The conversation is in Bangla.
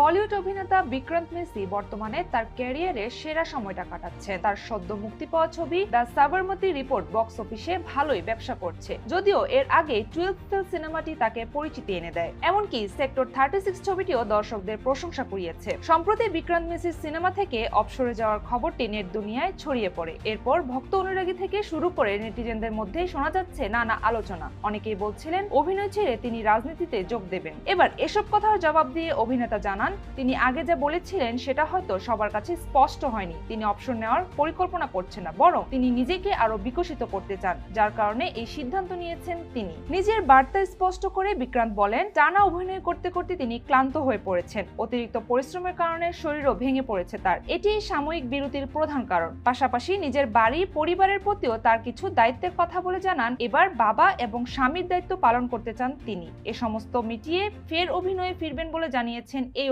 বলিউড অভিনেতা বিক্রান্ত মেসি বর্তমানে তার ক্যারিয়ারে সেরা সময়টা কাটাচ্ছে। তার সদ্য মুক্তি পাওয়া ছবি দ্য সাবরমতি রিপোর্ট বক্স অফিসে ভালোই ব্যবসা করছে। যদিও এর আগে টুয়েলভ সিনেমাটি তাকে পরিচিতি এনে দেয়। এমনকি সেক্টর থার্টি সিক্স ছবিটিও দর্শকদের প্রশংসা কুড়িয়েছে। সম্প্রতি বিক্রান্ত মেসির সিনেমা থেকে অবসরে যাওয়ার খবরটি নেট দুনিয়ায় ছড়িয়ে পড়ে। এরপর ভক্ত অনুরাগী থেকে শুরু করে নেটিজেনদের মধ্যে শোনা যাচ্ছে নানা আলোচনা। অনেকেই বলছিলেন, অভিনয় ছেড়ে তিনি রাজনীতিতে যোগ দেবেন। এবার এসব কথার জবাব দিয়ে অভিনেতা জানান, তিনি আগে যা বলেছিলেন সেটা হয়তো সবার কাছে স্পষ্ট হয়নি। তিনি অপশন নেওয়ার পরিকল্পনা করছেন না, বরং তিনি নিজেকে আরও বিকশিত করতে চান, যার কারণে এই সিদ্ধান্ত নিয়েছেন তিনি। নিজের বার্তা স্পষ্ট করে বিক্রান্ত বলেন, টানা অভিনয় করতে করতে তিনি ক্লান্ত হয়ে পড়েছেন। অতিরিক্ত পরিশ্রমের কারণে শরীরও ভেঙে পড়েছে তার। এটি সাময়িক বিরতির প্রধান কারণ। পাশাপাশি নিজের বাড়ি, পরিবারের প্রতিও তার কিছু দায়িত্বের কথা বলে জানান, এবার বাবা এবং স্বামীর দায়িত্ব পালন করতে চান তিনি। এ সমস্ত মিটিয়ে ফের অভিনয়ে ফিরবেন বলে জানিয়েছেন এই